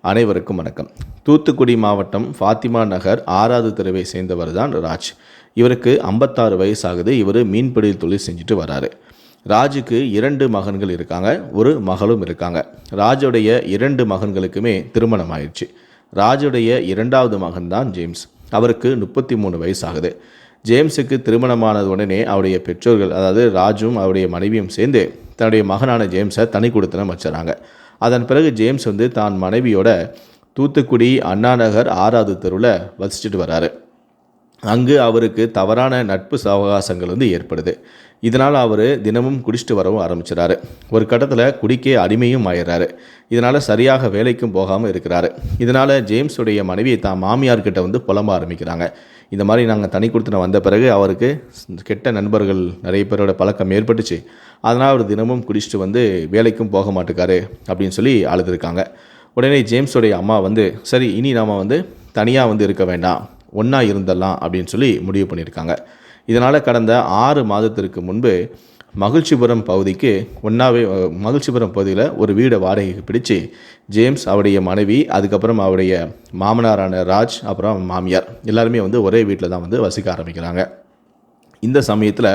அனைவருக்கும் வணக்கம். தூத்துக்குடி மாவட்டம் ஃபாத்திமா நகர் ஆறாவது தெருவை சேர்ந்தவர் தான் ராஜ். இவருக்கு ஐம்பத்தாறு வயசாகுது. இவர் மீன்பிடி தொழில் செஞ்சுட்டு வராரு. ராஜுக்கு இரண்டு மகன்கள் இருக்காங்க. ஒரு மகளும் இருக்காங்க. ராஜுடைய இரண்டு மகன்களுக்குமே திருமணம் ஆயிடுச்சு. ராஜுடைய இரண்டாவது மகன் தான் ஜேம்ஸ். அவருக்கு முப்பத்தி மூணு வயசாகுது. ஜேம்ஸுக்கு திருமணமானது உடனே அவருடைய பெற்றோர்கள் அதாவது ராஜும் அவருடைய மனைவியும் சேர்ந்து தன்னுடைய மகனான ஜேம்ஸை தனி கொடுத்தனம் வச்சுறாங்க. அதன் பிறகு ஜேம்ஸ் வந்து தான் மனைவியோட தூத்துக்குடி அண்ணாநகர் ஆறாவது தெருவில் வசிச்சுட்டு வராரு. அங்கு அவருக்கு தவறான நட்பு சவகாசங்கள் வந்து ஏற்படுது. இதனால் அவர் தினமும் குடிச்சிட்டு வரவும் ஆரம்பிச்சிடாரு ஒரு கட்டத்தில் குடிக்கே அடிமையும் ஆயிடுறாரு இதனால் சரியாக வேலைக்கும் போகாமல் இருக்கிறாரு. இதனால் ஜேம்ஸுடைய மனைவியை தான் மாமியார்கிட்ட வந்து புலம்ப ஆரம்பிக்கிறாங்க. இந்த மாதிரி நாங்கள் தனி கொடுத்துன வந்த பிறகு அவருக்கு கெட்ட நண்பர்கள் நிறைய பேரோட பழக்கம் ஏற்பட்டுச்சு. அதனால் அவர் தினமும் குடிச்சிட்டு வந்து வேலைக்கும் போக மாட்டேக்காரு அப்படின்னு சொல்லி அழுதுருக்காங்க. உடனே ஜேம்ஸுடைய அம்மா வந்து சரி இனி நாம் வந்து தனியாக வந்து இருக்க வேண்டாம். ஒன்றா இருந்துடலாம் அப்படின்னு சொல்லி முடிவு பண்ணியிருக்காங்க. இதனால் கடந்த ஆறு மாதத்திற்கு முன்பு மகிழ்ச்சிபுரம் பகுதிக்கு ஒன்றாவே மகிழ்ச்சிபுரம் பகுதியில் ஒரு வீடை வாடகைக்கு பிடிச்சு ஜேம்ஸ் அவருடைய மனைவி அதுக்கப்புறம் அவருடைய மாமனாரான ராஜ் அப்புறம் மாமியார் எல்லாருமே வந்து ஒரே வீட்டில் தான் வந்து வசிக்க ஆரம்பிக்கிறாங்க. இந்த சமயத்தில்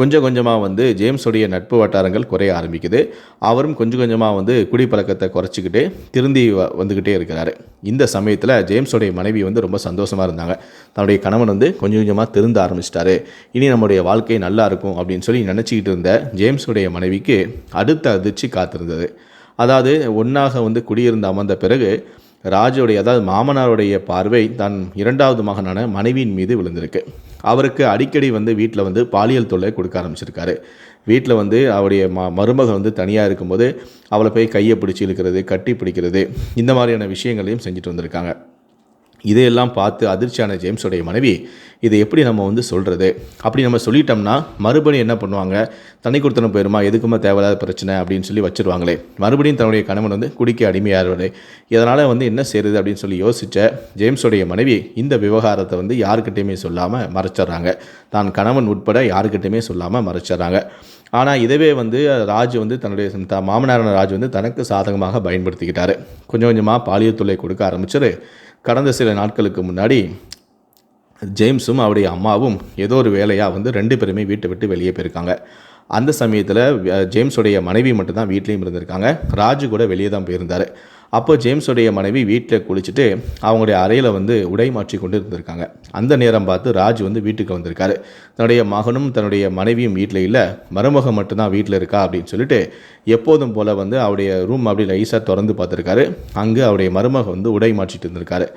கொஞ்சம் கொஞ்சமாக வந்து ஜேம்ஸுடைய நட்பு வட்டாரங்கள் குறைய ஆரம்பிக்குது. அவரும் கொஞ்சம் கொஞ்சமாக வந்து குடிப்பழக்கத்தை குறைச்சிக்கிட்டு திருந்தி வ வந்துக்கிட்டே இருக்கிறாரு. இந்த சமயத்தில் ஜேம்ஸுடைய மனைவி வந்து ரொம்ப சந்தோஷமாக இருந்தாங்க. தன்னுடைய கணவன் வந்து கொஞ்சம் கொஞ்சமாக திருந்த ஆரம்பிச்சிட்டாரு. இனி நம்முடைய வாழ்க்கை நல்லா இருக்கும் அப்படின்னு சொல்லி நினச்சிக்கிட்டு இருந்த ஜேம்ஸுடைய மனைவிக்கு அடுத்த அதிர்ச்சி காத்திருந்தது. அதாவது ஒன்றாக வந்து குடியிருந்து அமர்ந்த பிறகு ராஜுடைய அதாவது மாமனாருடைய பார்வை தன் இரண்டாவது மகனான மனைவியின் மீது விழுந்திருக்கு. அவருக்கு அடிக்கடி வந்து வீட்டில் வந்து பாலியல் தொல்லை கொடுக்க ஆரம்பிச்சிருக்காரு. வீட்டில் வந்து அவருடைய ம மருமகள் வந்து தனியாக இருக்கும்போது அவளை போய் கையை பிடிச்சி இழுக்கிறது கட்டி பிடிக்கிறது இந்த மாதிரியான விஷயங்களையும் செஞ்சுட்டு வந்திருக்காங்க. இதையெல்லாம் பார்த்து அதிர்ச்சியான ஜேம்ஸோடைய மனைவி இதை எப்படி நம்ம வந்து சொல்கிறது அப்படி நம்ம சொல்லிட்டோம்னா மறுபடியும் என்ன பண்ணுவாங்க? தண்ணி கொடுத்தன போயிருமா? எதுக்குமே தேவையில்லாத பிரச்சனை? அப்படின்னு சொல்லி வச்சுருவாங்களே. மறுபடியும் தன்னுடைய கணவன் வந்து குடிக்க அடிமையாகிறது இதனால் வந்து என்ன செய்கிறது அப்படின்னு சொல்லி யோசித்த ஜேம்ஸோடைய மனைவி இந்த விவகாரத்தை வந்து யாருக்கிட்டையுமே சொல்லாமல் மறைச்சிட்றாங்க. தான் கணவன் உட்பட யாருக்கிட்டையுமே சொல்லாமல் மறைச்சிட்றாங்க. ஆனால் இதவே வந்து ராஜ் வந்து தன்னுடைய த மாமனாரான ராஜ் வந்து தனக்கு சாதகமாக பயன்படுத்திக்கிட்டாரு. கொஞ்சம் கொஞ்சமாக பாலியல் தொல்லை கொடுக்க ஆரம்பிச்சிரு கடந்த சில நாட்களுக்கு முன்னாடி ஜேம்ஸும் அவருடைய அம்மாவும் ஏதோ ஒரு வேலையாக வந்து ரெண்டு பேருமே வீட்டை விட்டு வெளியே போயிருக்காங்க. அந்த சமயத்தில் ஜேம்ஸுடைய மனைவி மட்டும்தான் வீட்லேயும் இருந்திருக்காங்க. ராஜு கூட வெளியே தான் போயிருந்தார். அப்போ ஜேம்ஸுடைய மனைவி வீட்டில் குளிச்சுட்டு அவங்களுடைய அறையில் வந்து உடை மாற்றி கொண்டு இருந்திருக்காங்க அந்த நேரம் பார்த்து ராஜ் வந்து வீட்டுக்கு வந்திருக்காரு. தன்னுடைய மகனும் தன்னுடைய மனைவியும் வீட்டில் இல்லை மருமகன் மட்டும்தான் வீட்டில் இருக்கா அப்படின்னு சொல்லிட்டு எப்போதும் போல் வந்து அவருடைய ரூம் அப்படி லைஸாக திறந்து பார்த்துருக்காரு. அங்கே அவருடைய மருமகன் வந்து உடை மாற்றிட்டு இருந்திருக்காரு.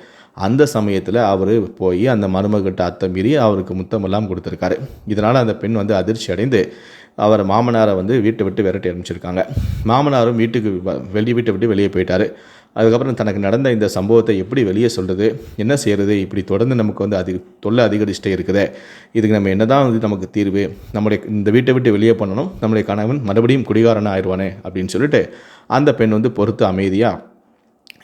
அந்த சமயத்தில் அவர் போய் அந்த மருமகிட்ட அத்தமீறி அவருக்கு முத்தமெல்லாம் கொடுத்துருக்காரு. இதனால் அந்த பெண் வந்து அதிர்ச்சி அடைந்து அவர் மாமனாரை வந்து வீட்டை விட்டு விரட்டி அனுப்பிச்சிருக்காங்க. மாமனாரும் வீட்டுக்கு வ- வெளி வீட்டை விட்டு வெளியே போயிட்டாரு. அதுக்கப்புறம் தனக்கு நடந்த இந்த சம்பவத்தை எப்படி வெளியே சொல்கிறது என்ன செய்கிறது இப்படி தொடர்ந்து நமக்கு வந்து அதிக தொல்லை அதிகரிச்சுட்டே இருக்குது. இதுக்கு நம்ம என்ன தான் வந்து நமக்கு தீர்வு நம்முடைய இந்த வீட்டை விட்டு வெளியே பண்ணணும் நம்முடைய கணவன் மறுபடியும் குடிகாரன் ஆயிடுவானே அப்படின்னு சொல்லிட்டு அந்த பெண் வந்து பொறுத்து அமைதியாக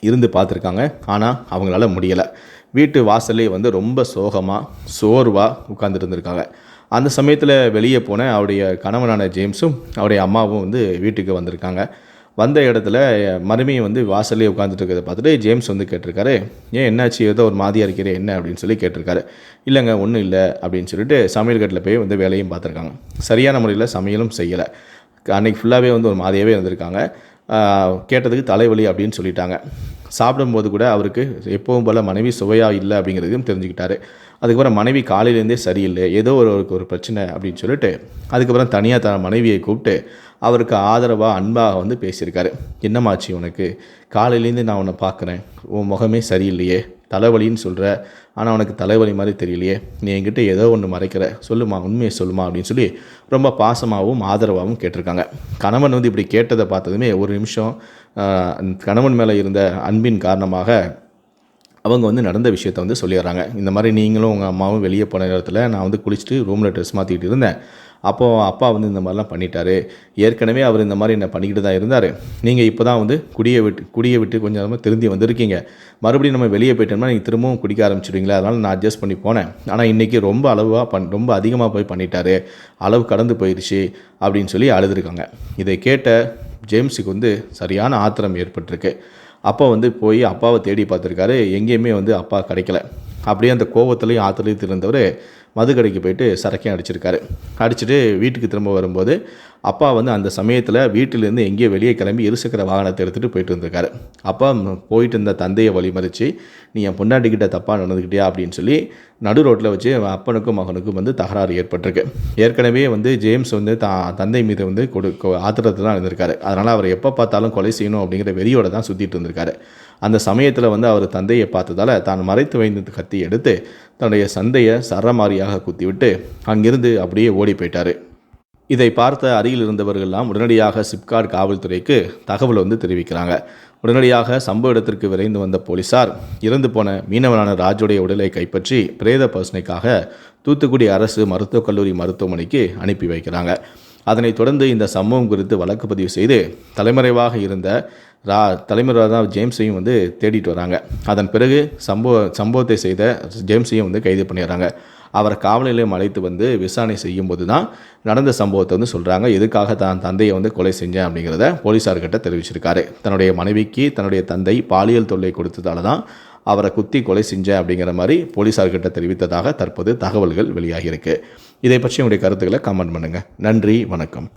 இருந்து பார்த்துருக்காங்க. ஆனால் அவங்களால முடியலை. வீட்டு வாசலே வந்து ரொம்ப சோகமாக சோர்வாக உட்கார்ந்துட்டு இருந்திருக்காங்க. அந்த சமயத்தில் வெளியே போன அவருடைய கணவனான ஜேம்ஸும் அவருடைய அம்மாவும் வந்து வீட்டுக்கு வந்திருக்காங்க. வந்த இடத்துல மருமையை வந்து வாசல்லே உட்காந்துட்டு இருக்கிறத பார்த்துட்டு ஜேம்ஸ் வந்து கேட்டிருக்காரு ஏன் என்னாச்சு? ஏதோ ஒரு மாதிரியாக இருக்கிறே என்ன? அப்படின்னு சொல்லி கேட்டிருக்காரு. இல்லைங்க ஒன்றும் இல்லை அப்படின்னு சொல்லிட்டு சமையல் கட்டில் போய் வந்து வேலையும் பார்த்துருக்காங்க. சரியான முறையில் சமையலும் செய்யலை. அன்னைக்கு ஃபுல்லாகவே வந்து ஒரு மாதிரியாகவே இருந்திருக்காங்க. கேட்டதுக்கு தலைவலி அப்படின்னு சொல்லிட்டாங்க. சாப்பிடும்போது கூட அவருக்கு எப்பவும் போல் மனைவி சுவையாக இல்லை அப்படிங்கிறதையும் தெரிஞ்சுக்கிட்டாரு. அதுக்கப்புறம் மனைவி காலையிலேருந்தே சரியில்லை ஏதோ ஒரு ஒரு- ஒரு பிரச்சனை அப்படின்னு சொல்லிட்டு அதுக்கப்புறம் தனியாக தன் மனைவியை கூப்பிட்டு அவருக்கு ஆதரவாக அன்பாக வந்து பேசியிருக்காரு. என்னமாச்சு உனக்கு? காலையிலேருந்து நான் உன்னை பார்க்குறேன் உன் முகமே சரியில்லையே. தலைவலின்னு சொல்கிற ஆனால் உனக்கு தலைவலி மாதிரி தெரியலையே. நீ என்கிட்ட ஏதோ ஒன்று மறைக்கிற. சொல்லுமா உண்மையை சொல்லுமா? அப்படின்னு சொல்லி ரொம்ப பாசமாகவும் ஆதரவாகவும் கேட்டிருக்காங்க. கணவன் வந்து இப்படி கேட்டதை பார்த்ததுமே ஒரு நிமிஷம் கணவன் மேலே இருந்த அன்பின் காரணமாக அவங்க வந்து நடந்த விஷயத்த வந்து சொல்லிடுறாங்க. இந்த மாதிரி நீங்களும் உங்கள் அம்மாவும் வெளியே போன நேரத்தில் நான் வந்து குளிச்சுட்டு ரூமில் ட்ரெஸ் மாற்றிக்கிட்டு இருந்தேன். அப்போது அப்பா வந்து இந்த மாதிரிலாம் பண்ணிட்டாரு. ஏற்கனவே அவர் இந்த மாதிரி என்ன பண்ணிக்கிட்டு தான் இருந்தார். நீங்கள் இப்போ தான் வந்து குடியை விட்டு குடியை விட்டு கொஞ்சம் நேரமாக திருந்தி வந்திருக்கீங்க. மறுபடியும் நம்ம வெளியே போயிட்டோம்னா நீங்கள் திரும்பவும் குடிக்க ஆரம்பிச்சிடுவீங்களா அதனால் நான் அட்ஜஸ்ட் பண்ணி போனேன். ஆனால் இன்றைக்கி ரொம்ப அளவாக பண் ரொம்ப அதிகமாக போய் பண்ணிட்டாரு. அளவு கடந்து போயிடுச்சு அப்படின்னு சொல்லி அழுதுருக்காங்க. இதை கேட்ட ஜேம்ஸுக்கு வந்து சரியான ஆத்திரம் ஏற்பட்டிருக்கு. அப்பா வந்து போய் அப்பாவை தேடி பார்த்துருக்காரு. எங்கேயுமே வந்து அப்பா கிடைக்கல. அப்படியே அந்த கோவத்துலேயும் ஆற்றுலையும் இருந்தவர் மது கடைக்கு போயிட்டு சரக்கையும் அடிச்சிருக்காரு. அடிச்சுட்டு வீட்டுக்கு திரும்ப வரும்போது அப்பா வந்து அந்த சமயத்தில் வீட்டிலேருந்து எங்கேயோ வெளியே கிளம்பி இருசக்கர வாகனத்தை எடுத்துகிட்டு போயிட்டு இருந்திருக்காரு அப்பா போயிட்டு இருந்த தந்தையை வழிமறித்து நீ என் பொண்டாட்டிக்கிட்ட தப்பாக நடந்துக்கிட்டியா? அப்படின்னு சொல்லி நடு ரோட்டில் வச்சு அப்பனுக்கும் மகனுக்கும் வந்து தகராறு ஏற்பட்டிருக்கு. ஏற்கனவே வந்து ஜேம்ஸ் வந்து தான் தந்தை மீது வந்து கொடு ஆத்திரத்தில் தான் இருந்திருக்காரு. அதனால் அவர் எப்போ பார்த்தாலும் கொலை செய்யணும் அப்படிங்கிற வெறியோட தான் சுற்றிட்டு இருந்திருக்காரு. அந்த சமயத்தில் வந்து அவர் தந்தையை பார்த்ததால தான் மறைத்து வைந்த கத்தி எடுத்து தன்னுடைய சந்தையை சரமாரியாக குத்திவிட்டு அங்கிருந்து அப்படியே ஓடி போயிட்டார். இதை பார்த்த அருகில் இருந்தவர்கள்லாம் உடனடியாக சிப்காட் காவல்துறைக்கு தகவல் வந்து தெரிவிக்கிறாங்க. உடனடியாக சம்பவ இடத்திற்கு விரைந்து வந்த போலீசார் இறந்து போன மீனவனான ராஜுடைய உடலை கைப்பற்றி பிரேத பரிசோதனைக்காக தூத்துக்குடி அரசு மருத்துவக் கல்லூரி மருத்துவமனைக்கு அனுப்பி வைக்கிறாங்க. அதனைத் தொடர்ந்து இந்த சம்பவம் குறித்து வழக்கு பதிவு செய்து தலைமறைவாக இருந்த ரா தலைமுறை தான் ஜேம்ஸையும் வந்து தேடிட்டு வராங்க. அதன் பிறகு சம்பவ சம்பவத்தை செய்த ஜேம்ஸையும் வந்து கைது பண்ணிடுறாங்க. அவரை காவல் நிலையம் அழைத்து வந்து விசாரணை செய்யும்போது தான் நடந்த சம்பவத்தை வந்து சொல்கிறாங்க எதுக்காக தான் தந்தையை வந்து கொலை செஞ்சேன் அப்படிங்கிறத போலீஸார்கிட்ட தெரிவிச்சிருக்காரு. தன்னுடைய மனைவிக்கு தன்னுடைய தந்தை பாலியல் தொல்லை கொடுத்ததால தான் அவரை குத்தி கொலை செஞ்சேன் அப்படிங்கிற மாதிரி போலீஸார்கிட்ட தெரிவித்ததாக தற்போது தகவல்கள் வெளியாகியிருக்கு. இதை பற்றி உங்களுடைய கருத்துக்களை கமெண்ட் பண்ணுங்கள் நன்றி வணக்கம்.